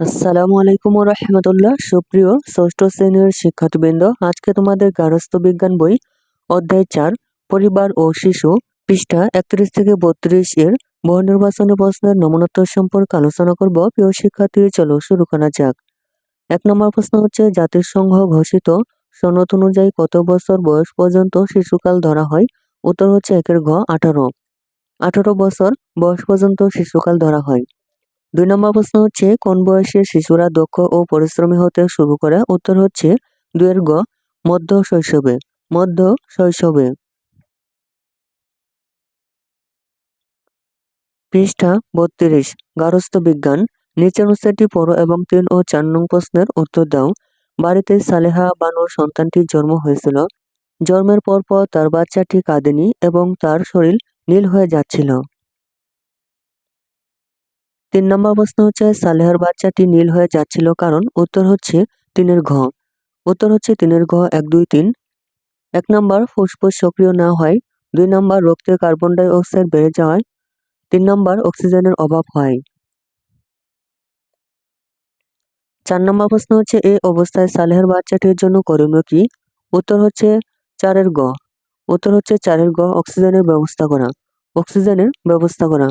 আসসালামু আলাইকুম রহমতুল্লাহ। সুপ্রিয় ষষ্ঠ শ্রেণির শিক্ষার্থীবৃন্দ, আজকে তোমাদের গার্হস্থ্য বিজ্ঞান বই অধ্যায় চার, পরিবার ও শিশু, পৃষ্ঠা একত্রিশ থেকে বত্রিশ এর বহু নির্বাচনী প্রশ্নের নমনোত্তর সম্পর্কে আলোচনা করব। প্রিয় শিক্ষার্থী, চলো শুরু করা যাক। এক নম্বর প্রশ্ন হচ্ছে, জাতিসংঘ ঘোষিত সনদ অনুযায়ী কত বছর বয়স পর্যন্ত শিশুকাল ধরা হয়? উত্তর হচ্ছে একের ঘ আঠারো। আঠারো বছর বয়স পর্যন্ত শিশুকাল ধরা হয়। দুই নম্বর প্রশ্ন হচ্ছে, কোন বয়সে শিশুরা দক্ষ ও পরিশ্রমী হতে শুরু করে? উত্তর হচ্ছে দুয়ের গ, মধ্য শৈশবে। মধ্য শৈশবে। পৃষ্ঠা বত্রিশ, গারস্থ বিজ্ঞান। নিচের অনুচ্ছেদটি পড়ো এবং তিন ও চার নং প্রশ্নের উত্তর দাও। বাড়িতে সালেহা বানুর সন্তানটির জন্ম হয়েছিল। জন্মের পরপর তার বাচ্চাটি কাঁদেনি এবং তার শরীর নীল হয়ে যাচ্ছিল। তিন নম্বর প্রশ্ন হচ্ছে, সালেহার বাচ্চাটি নীল হয়ে যাচ্ছিল কারণ উত্তর হচ্ছে তিনের ঘ। উত্তর হচ্ছে তিনের ঘ, এক, দুই, তিন। এক নম্বর, ফুসফুস সক্রিয় না হয়। দুই নম্বর, রক্তে কার্বন ডাই অক্সাইড বেড়ে যাওয়ায়। তিন নম্বর, অক্সিজেনের অভাব হয়। চার নম্বর প্রশ্ন হচ্ছে, এই অবস্থায় সালেহের বাচ্চাটির জন্য করণীয় কি? উত্তর হচ্ছে চারের গ উত্তর হচ্ছে চারের গ অক্সিজেনের ব্যবস্থা করা। অক্সিজেনের ব্যবস্থা করা।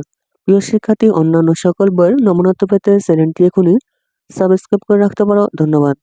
প্রিয় শিক্ষার্থী অন্যান্য সকল বইয়ের নমুনাত্ব পেতে চ্যানেলটি এখনই সাবস্ক্রাইব করে রাখতে পারো। ধন্যবাদ।